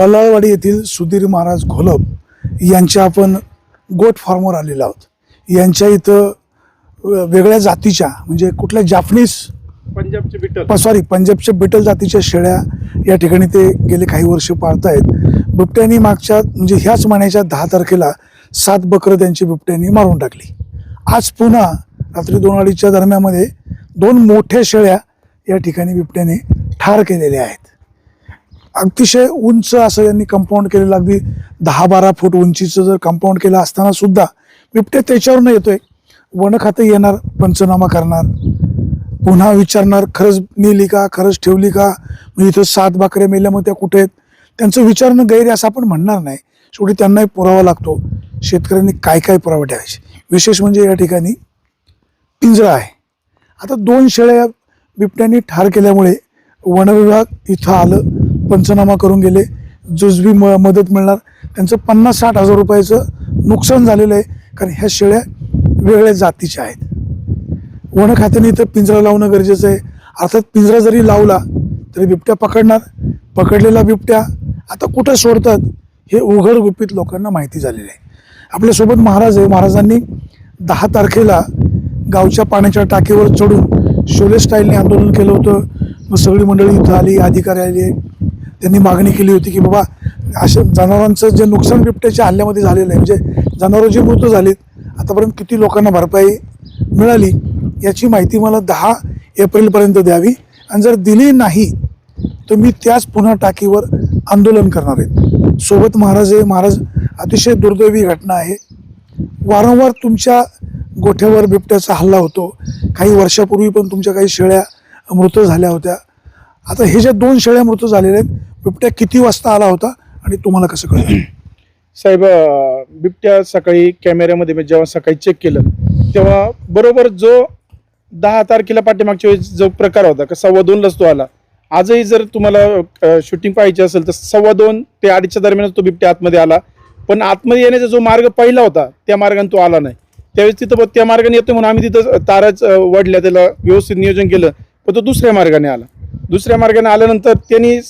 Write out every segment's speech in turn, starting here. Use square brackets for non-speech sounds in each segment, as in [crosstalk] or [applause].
बल्लाळवाडी येथील सुधीर महाराज घोलप यांच्या आपण गोट फार्मवर आलेलो आहोत. यांच्या इथं वेगळ्या जातीच्या म्हणजे कुठल्या जापनीज पंजाबचे बिटल सॉरी पंजाबच्या बिटल जातीच्या शेळ्या या ठिकाणी ते गेले काही वर्ष पाळतायत. बिबट्यांनी मागच्या म्हणजे ह्याच महिन्याच्या दहा तारखेला सात बकरं त्यांची बिबट्यांनी मारून टाकली. आज पुन्हा रात्री दोन अडीचच्या दरम्यामध्ये दोन मोठ्या शेळ्या या ठिकाणी बिबट्याने ठार केलेल्या आहेत. अतिशय उंच असं यांनी कंपाऊंड केलेलं अगदी दहा बारा फूट उंचीचं जर कंपाऊंड केलं असताना सुद्धा बिबट्या त्याच्यावरनं येतोय. वन खातं येणार पंचनामा करणार. पुन्हा विचारणार खरंच नेली का खरंच ठेवली का? म्हणजे इथं सात बाकऱ्या मेल्या मग त्या कुठे आहेत? त्यांचं विचारणं गैर असं आपण म्हणणार नाही. शेवटी त्यांनाही पुरावा लागतो. शेतकऱ्यांनी काय काय पुरावे ठेवायचे? विशेष म्हणजे या ठिकाणी पिंजरा आहे. आता दोन शेळ्या बिबट्यांनी ठार केल्यामुळे वनविभाग इथं आलं. पंचनामा करून गेले. जुजबी म मदत मिळणार. त्यांचं पन्नास साठ हजार रुपयाचं नुकसान झालेलं आहे. कारण ह्या शेळ्या वेगळ्या जातीच्या आहेत. वन खात्याने इथं पिंजरा लावणं गरजेचं आहे. अर्थात पिंजरा जरी लावला तरी बिबट्या पकडणार. पकडलेला बिबट्या आता कुठं सोडतात हे उघड गुपित लोकांना माहिती झालेली आहे. आपल्यासोबत महाराज आहे. महाराजांनी दहा तारखेला गावच्या पाण्याच्या टाकीवर चढून शोले स्टाईलने आंदोलन केलं होतं. मग सगळी मंडळी इथं आली अधिकारी आले. त्यांनी मागणी केली होती की बाबा अशा जनावरांचं जे नुकसान बिबट्याच्या हल्ल्यामध्ये झालेलं आहे म्हणजे जनावरं जे मृत झालीत आतापर्यंत किती लोकांना भरपाई मिळाली याची माहिती मला दहा एप्रिलपर्यंत द्यावी. आणि जर दिली नाही तर मी त्याच पुन्हा टाकीवर आंदोलन करणार आहे. सोबत महाराज हे महाराज अतिशय दुर्दैवी घटना आहे. वारंवार तुमच्या गोठ्यावर बिबट्याचा हल्ला होतो. काही वर्षापूर्वी पण तुमच्या काही शेळ्या मृत झाल्या होत्या. आता हे ज्या दोन शेळ्या मृत झालेल्या आहेत बिबट्या किती वाजता आला होता आणि तुम्हाला कसं कळलं? साहेब बिबट्या सकाळी कॅमेऱ्यामध्ये मी जेव्हा सकाळी चेक केलं तेव्हा बरोबर जो दहा तारखेला पाठीमागच्या वेळेस जो प्रकार होता का सव्वा दोनलाच तो आला. आजही जर तुम्हाला शूटिंग पाहायची असेल तर सव्वा दोन ते अडीचच्या दरम्यानच तो बिबट्या आतमध्ये आला. पण आतमध्ये येण्याचा जो मार्ग पहिला होता त्या मार्गाने तो आला नाही. त्यावेळेस तिथं त्या मार्गाने येतो म्हणून आम्ही तिथं ताराच अं, वडल्या त्याला व्यवस्थित नियोजन केलं पण तो दुसऱ्या मार्गाने आला. दुसऱ्या मार्गाने आल्यानंतर त्यांनी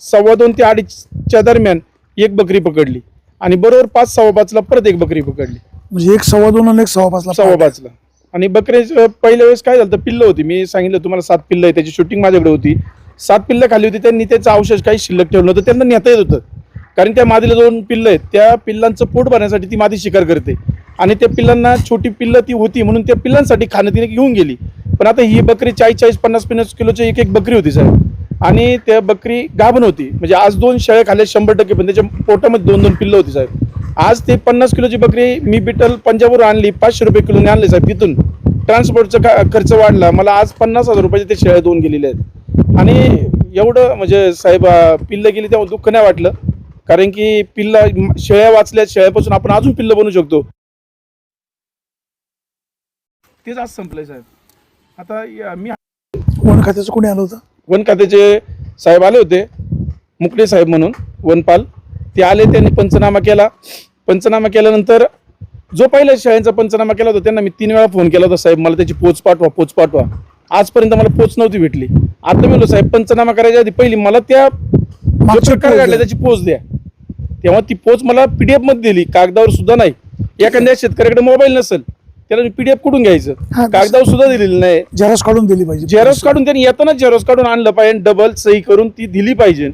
सव्वा दोन ते अडीचच्या दरम्यान एक बकरी पकडली. आणि बरोबर पाच सव्वा पाचला परत एक बकरी पकडली. म्हणजे एक सव्वा दोन आणि एक सव्वा पाचला सव्वा पाचला. आणि बकरी पहिल्या वेळेस काय झालं तर पिल्लं होती. मी सांगितलं तुम्हाला सात पिल्लं आहे त्याची शूटिंग माझ्याकडे होती. सात पिल्लं खाली होती त्यांनी त्याचं अवशेष काही शिल्लक ठेवलं नव्हतं. त्यांना नेता येत होतं. कारण त्या मादीला दोन पिल्लं आहेत. त्या पिल्लांचं पोट भरण्यासाठी ती मादी शिकार करते. आणि त्या पिल्लांना छोटी पिल्लं ती होती म्हणून त्या पिल्लांसाठी खाणं तिने घेऊन गेली. पण आता ही बकरी चाळीस चाळीस पन्नास पन्नास किलोची एक एक बकरी होती साहेब. आणि त्या बकरी गाभण होती. म्हणजे आज दोन शेळ्या खाल्ल्या शंभर टक्के पण त्याच्या पोटामध्ये दोन दोन पिल्लं होती साहेब. आज ते पन्नास किलोची बकरी मी बिटल पंजाबवर आणली पाचशे रुपये किलोने आणली साहेब तिथून. ट्रान्सपोर्टचा खर्च वाढला. मला आज पन्नास हजार रुपयाचे ते शेळ्या दोन गेलेले आहेत. आणि एवढं म्हणजे साहेब पिल्लं गेली तेव्हा दुःख नाही वाटलं. कारण की पिल्ला शेळ्या वाचल्या शेळ्यापासून आपण अजून पिल्लं बनवू शकतो. तेच आज संपलंय साहेब. आता या- मी वन खात्याचं कोणी आलं होतं? वन खात्याचे साहेब आले होते मुकडे साहेब म्हणून वनपाल. ते आले त्यांनी पंचनामा केला. पंचनामा केल्यानंतर जो पहिल्या शाळेचा पंचनामा केला होता त्यांना मी तीन वेळा फोन केला होता साहेब मला त्याची पोच पाठवा पोच पाठवा. आजपर्यंत मला पोच नव्हती भेटली. आता मी म्हणलो साहेब पंचनामा करायच्या आधी पहिली मला त्या जो मागची प्रकार पोच घडला द्या. त्याची पोच द्या. तेव्हा ती पोच मला पीडीएफमध्ये दिली कागदावर सुद्धा नाही. एखाद्या शेतकऱ्याकडे मोबाईल नसेल. त्याला पीडीएफ कुठून घ्यायचं? कागदावर सुद्धा दिलेली नाही. झेरॉक्स काढून दिली पाहिजे. झेरॉक्स काढून त्यांनी येताना झेरॉक्स काढून आणलं पाहिजे डबल सही करून ती दिली पाहिजे.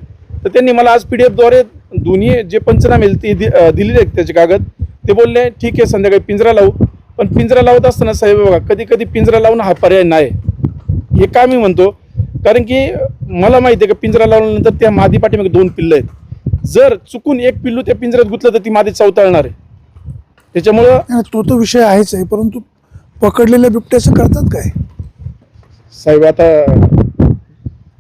तर त्यांनी मला आज पीडीएफद्वारे दोन्ही जे पंचनामे ते दि- अं, दिलेले आहेत त्याचे कागद. ते बोलले ठीक आहे संध्याकाळी पिंजरा लावू. पण पिंजरा लावत असताना साहेब बघा कधी कधी पिंजरा लावणं हा पर्याय नाही. हे का मी म्हणतो? कारण की मला माहिती आहे का पिंजरा लावल्यानंतर त्या मादी पाठीमागे दोन पिल्लं आहेत. जर चुकून एक पिल्लू त्या पिंजऱ्यात गुतलं तर ती मादी चवताळणार आहे. त्याच्यामुळं तो तो विषय आहेच आहे परंतु पकडलेल्या बिबट्याचं करतात काय? साहेब आता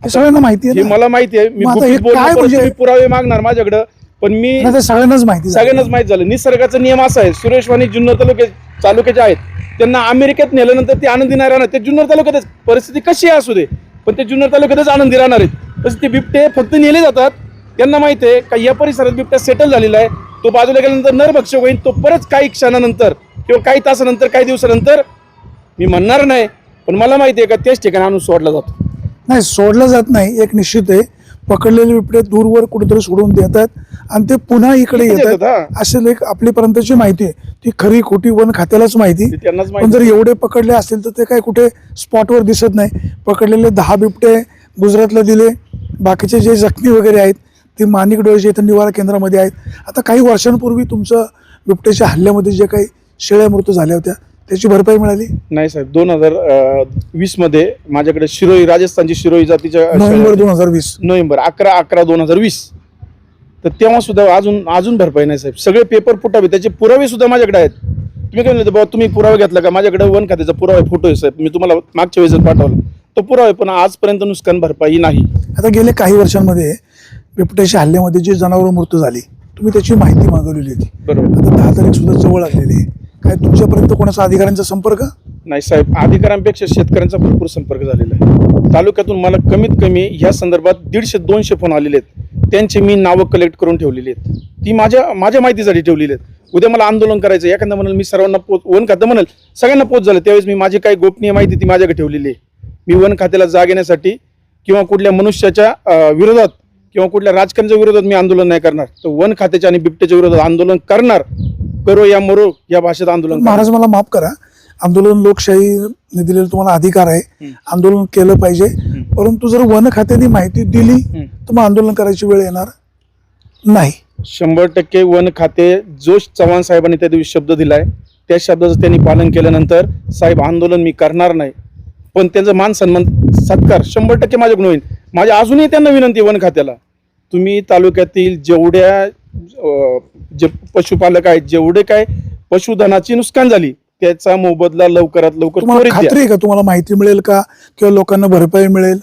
हे सगळ्यांना माहिती आहे ना. मला माहिती आहे. मी मग आता हे गुपित बोललो, काय परत म्हणजे- तुम्ही पुरावे मागणार माझ्याकडं पण मी नाही, ते सगळ्यांनाच माहिती झालं. सगळ्यांनाच माहीत झालं. निसर्गाचा नियम असा आहे सुरेशवाणी जुन्नर तालुक्या तालुक्याचे आहेत. त्यांना अमेरिकेत नेल्यानंतर ते आनंदी नाही राहणार. ते जुन्नर तालुक्यातच परिस्थिती कशी आहे असू दे पण ते जुन्नर तालुक्यातच आनंदी राहणार आहेत. तसे ते बिबटे फक्त नेले जातात. त्यांना माहिती आहे का या परिसरात बिबट्या सेटल झालेला आहे. तो बाजूला गेल्यानंतर नरभक्षक होईल तो परत काही क्षणानंतर किंवा काही तासानंतर काही दिवसानंतर मी म्हणणार नाही पण मला माहिती आहे का त्याच ठिकाणी आणून सोडला जातो. नाही सोडलं जात नाही एक निश्चित आहे. पकडलेले बिबटे दूरवर कुठेतरी सोडून देतात आणि ते पुन्हा इकडे येतात. असे लेख आपल्यापर्यंतची माहिती आहे. ती खरी खोटी वन खात्यालाच माहिती. पण जर एवढे पकडले असतील तर ते काय कुठे स्पॉटवर दिसत नाही. पकडलेले दहा बिबटे गुजरातला दिले. बाकीचे जे जखमी वगैरे आहेत ते माणिक डोळेचे इथं निवारा केंद्रामध्ये आहेत. आता काही वर्षांपूर्वी तुमचं बिबट्याच्या हल्ल्यामध्ये जे काही शेळ्या मृत्यू झाल्या होत्या त्याची भरपाई मिळाली? नाही साहेब दोन हजार वीसमध्ये माझ्याकडे शिरोई राजस्थानची शिरोई जातीच्या नोव्हेंबर दोन हजार वीस. नोव्हेंबर अकरा अकरा दोन हजार वीस. तर तेव्हा सुद्धा अजून अजून भरपाई नाही साहेब. सगळे पेपर फुटावे त्याचे पुरावे सुद्धा माझ्याकडे आहेत. तुम्ही काय म्हणले बाबा तुम्ही पुरावा घेतला का? माझ्याकडे वन खात्याचा पुरावा फोटो आहे साहेब. मी तुम्हाला मागच्या वेळेस पाठवला. तो पुरावा आहे पण आजपर्यंत नुकसान भरपाई नाही. आता गेले काही वर्षांमध्ये बिबट्याच्या हल्ल्यामध्ये जी जनावरं मृत्यू झाली तुम्ही त्याची माहिती मागवलेली होती. बरोबर. आता दहा तारीख सुद्धा जवळ आलेली आहे. काय तुमच्यापर्यंत कोणाचा अधिकाऱ्यांचा संपर्क? नाही साहेब अधिकाऱ्यांपेक्षा शेतकऱ्यांचा भरपूर संपर्क झालेला आहे. तालुक्यातून मला कमीत कमी ह्या संदर्भात दीडशे दोनशे फोन आलेले आहेत. त्यांचे मी नावं कलेक्ट करून ठेवलेली आहेत. ती माझ्या माझ्या माहितीसाठी ठेवलेली आहेत. उद्या मला आंदोलन करायचं आहे. एखादा म्हणाल मी सर्वांना पोच वन खातं म्हणाल सगळ्यांना पोच झालं. त्यावेळेस मी माझी काही गोपनीय माहिती ती माझ्याकडे ठेवलेली आहे. मी वन खात्याला जाग येण्यासाठी किंवा कुठल्या मनुष्याच्या अं, विरोधात किंवा कुठल्या राजकारणाच्या विरोधात मी आंदोलन नाही करणार तर वन खात्याच्या आणि बिबट्याच्या विरोधात आंदोलन करणार करो या मरो या भाषेत आंदोलन. महाराज मला माफ करा. आंदोलन लोकशाहीने दिलेला तुम्हाला अधिकार आहे. आंदोलन केलं पाहिजे. परंतु जर वन खात्याने माहिती दिली. तर मग आंदोलन करायची वेळ येणार नाही. शंभर टक्के वन खाते जो चव्हाण साहेबांनी त्या दिवशी शब्द दिलाय त्या शब्दाचं त्यांनी पालन केल्यानंतर साहेब आंदोलन मी करणार नाही. पण त्यांचं मान सन्मान सत्कार शंभर टक्के माझ्याकडून होईल. माझ्या अजूनही त्यांना विनंती वन खात्याला. तुम्ही तालुक्यातील जेवढ्या जे पशुपालक आहेत जेवढे काय पशुधनाची नुकसान झाली त्याचा मोबदला लवकरात लवकर. खात्री आहे का? तुम्हाला माहिती मिळेल का? किंवा लोकांना भरपाई मिळेल?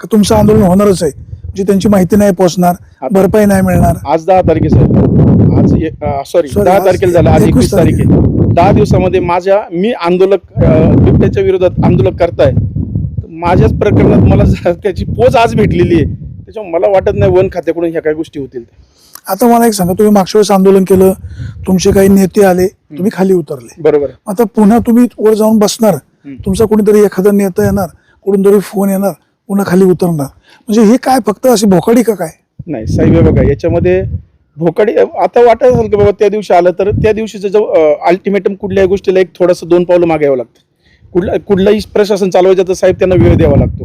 का तुमचं आंदोलन होणारच आहे? जी त्यांची माहिती नाही पोहोचणार भरपाई नाही मिळणार. आज दहा तारखे साहेब आज सॉरी दहा तारखेला झालं आज एकवीस तारीख दहा दिवसामध्ये माझ्या मी आंदोलक बिबट्याच्या विरोधात आंदोलक करताय. माझ्याच प्रकरणात मला [laughs] त्याची पोच आज भेटलेली आहे त्याच्यामुळे मला वाटत नाही वन खात्याकडून ह्या काही गोष्टी होतील. आता मला एक सांगा तुम्ही मागच्या वेळेस आंदोलन केलं तुमचे काही नेते आले तुम्ही खाली उतरले. बरोबर. आता पुन्हा तुम्ही वर जाऊन बसणार. तुमचा कोणीतरी एखादा नेता येणार कुठून तरी फोन येणार पुन्हा खाली उतरणार. म्हणजे हे काय फक्त अशी भोकाडी का काय? नाही साहेब बघा याच्यामध्ये भोकाडी आता वाटत असेल की बाबा त्या दिवशी आलं तर त्या दिवशीचं जो अल्टिमेटम कुठल्याही गोष्टीला एक थोडंसं दोन पावलं मागे यावं लागतं. कुठला कुठलाही प्रशासन चालवायचं तर साहेब त्यांना वेळ द्यावा लागतो.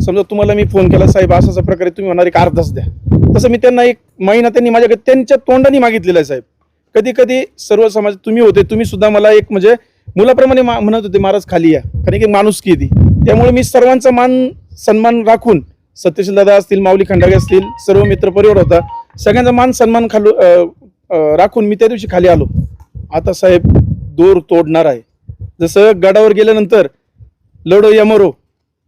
समजा तुम्हाला मी फोन केला साहेब असं असं प्रकारे तुम्ही होणार एक अर्धाच द्या. तसं मी त्यांना एक महिना त्यांनी माझ्याकडे त्यांच्या तोंडाने मागितलेला आहे साहेब. कधी कधी सर्व समाज तुम्ही होते तुम्ही सुद्धा मला एक म्हणजे मुलाप्रमाणे मा- म्हणत होते महाराज खाली या. कारण की माणुसकी किती त्यामुळे मी सर्वांचा मान सन्मान राखून सत्यशील दादा असतील माऊली खंडागे असतील सर्व मित्र परिवार होता सगळ्यांचा मान सन्मान खालू राखून मी त्या दिवशी खाली आलो. आता साहेब दोर तोडणार आहे. जसं गडावर गेल्यानंतर लढो या मरो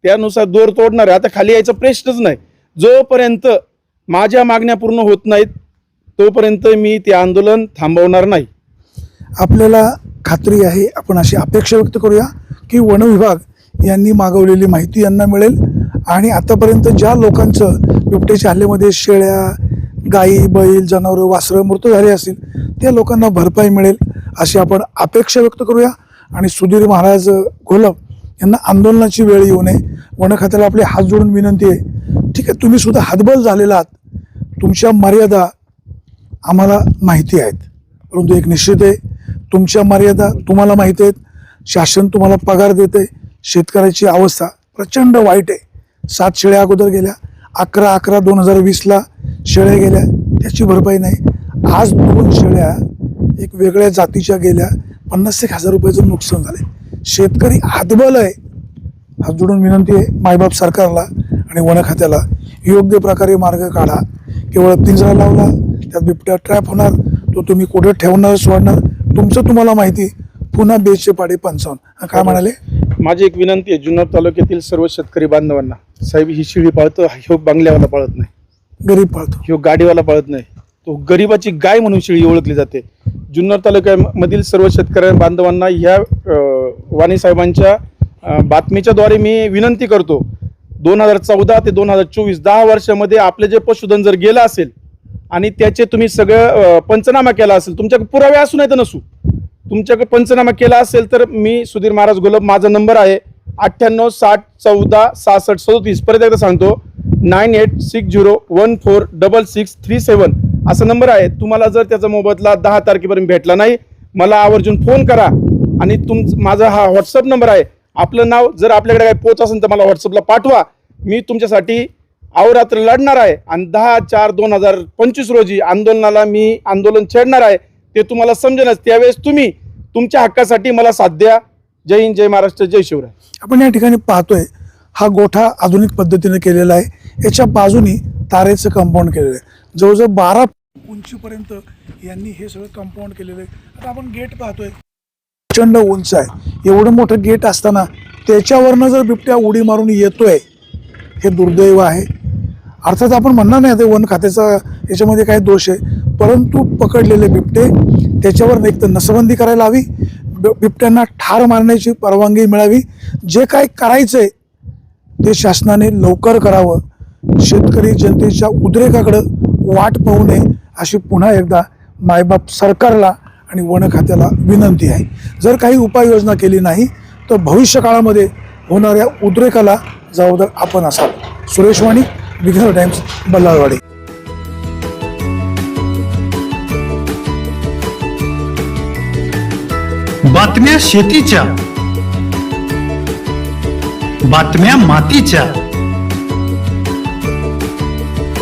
त्यानुसार दोर तोडणार. आहे आता खाली यायचा प्रश्नच नाही. जोपर्यंत माझ्या मागण्या पूर्ण होत नाहीत तोपर्यंत मी ते आंदोलन थांबवणार नाही. आपल्याला खात्री आहे आपण अशी अपेक्षा व्यक्त करूया की वन विभाग यांनी मागवलेली माहिती यांना मिळेल. आणि आतापर्यंत ज्या लोकांचं बिबट्याच्या हल्ल्यामध्ये शेळ्या गाई बैल जनावरं वासरं मृत्यू झाले असतील त्या लोकांना भरपाई मिळेल अशी आपण अपेक्षा व्यक्त करूया. आणि सुधीर महाराज घोलप यांना आंदोलनाची वेळ येऊ नये. वन खात्याला आपले हात जोडून विनंती आहे. ठीक आहे तुम्ही सुद्धा हातबल झालेला आहात. तुमच्या मर्यादा आम्हाला माहिती आहेत. परंतु एक निश्चित आहे तुमच्या मर्यादा तुम्हाला माहिती आहेत. शासन तुम्हाला पगार देते. शेतकऱ्याची अवस्था प्रचंड वाईट आहे. सात शेळ्या अगोदर गेल्या अकरा अकरा दोन हजार वीसला शेळ्या गेल्या त्याची भरपाई नाही. आज दोन शेळ्या एक वेगळ्या जातीच्या गेल्या पन्नास एक हजार रुपयाचं नुकसान झाले शेतकरी हातबल आहे. हात जोडून विनंती आहे मायबाप सरकारला आणि वन खात्याला योग्य प्रकारे मार्ग काढा. केवळ पिंजरा लावला त्यात बिबट्या ट्रॅप होणार तो तुम्ही कुठे ठेवणार सोडणार तुमचं तुम्हाला माहिती. पुन्हा बेचे पाडे पंचावन्न. हा, काय म्हणाले? माझी एक विनंती आहे जुन्नर तालुक्यातील सर्व शेतकरी बांधवांना. साहेब ही शिळी पाळतो ह्यो बंगल्यावाला पाळत नाही. गरीब पाळतो. ह्यो गाडीवाला पाळत नाही. तो गरिबाची गाय म्हणून शेळी ओळखली जाते. जुन्नर तालुक्यामधील सर्व शेतकऱ्या बांधवांना ह्या वाणीसाहेबांच्या वाणी साहेबांच्या बातमीच्याद्वारे मी विनंती करतो. दोन हजार चौदा ते दोन हजार चोवीस दहा वर्षामध्ये आपले जे पशुधन जर गेलं असेल आणि त्याचे तुम्ही सगळं पंचनामा केला असेल तुमच्याकडे पुरावे असू नाही तर नसू. तुमच्याकडे पंचनामा केला असेल तर मी सुधीर महाराज गोलब माझा नंबर आहे अठ्ठ्याण्णव साठ चौदा सहासष्ट सदोतीस. परत एकदा सांगतो nine eight six zero one four double six three seven असा नंबर आहे तुम्हाला जर त्याचा मोबदला दहा तारखेपर्यंत भेटला नाही मला आवर्जून फोन करा आणि तुम माझा हा व्हॉट्सअप नंबर आहे आपलं नाव जर आपल्याकडे काही पोच असेल तर मला व्हॉट्सअपला पाठवा मी तुमच्यासाठी अवरात्र लढणार आहे आणि दहा चार दोन हजार पंचवीस रोजी आंदोलनाला मी आंदोलन छेडणार आहे ते तुम्हाला समजेनच त्यावेळेस तुम्ही तुमच्या हक्कासाठी मला साथ द्या जय हिंद जय महाराष्ट्र जय शिवराय आपण या ठिकाणी पाहतोय हा गोठा आधुनिक पद्धतीने केलेला आहे याच्या बाजूनी तारेचं कंपाऊंड केलेलं आहे. जवळजवळ बारा उंचीपर्यंत यांनी हे सगळं कंपाऊंड केलेलं आहे. आता आपण गेट पाहतोय. प्रचंड उंच आहे. एवढं मोठं गेट असताना त्याच्यावरनं जर बिबट्या उडी मारून येतोय हे दुर्दैव आहे. अर्थात आपण म्हणणार नाही ते वन खात्याचा याच्यामध्ये काय दोष आहे. परंतु पकडलेले बिबटे त्याच्यावर एक तर नसबंदी करायला हवी. बिबट्यांना ठार मारण्याची परवानगी मिळावी. जे काय करायचं आहे ते शासनाने लवकर करावं. शेतकरी जनतेच्या उद्रेकाकडं वाट पाहू नये अशी पुन्हा एकदा मायबाप सरकारला आणि वन खात्याला विनंती आहे. जर काही उपाययोजना केली नाही तर भविष्य काळामध्ये होणाऱ्या उद्रेकाला जबाबदार आपण असाल. सुरेश वाणी विघ्नर टाइम्स बल्लाळवाडी. बातम्या शेतीच्या बातम्या मातीच्या.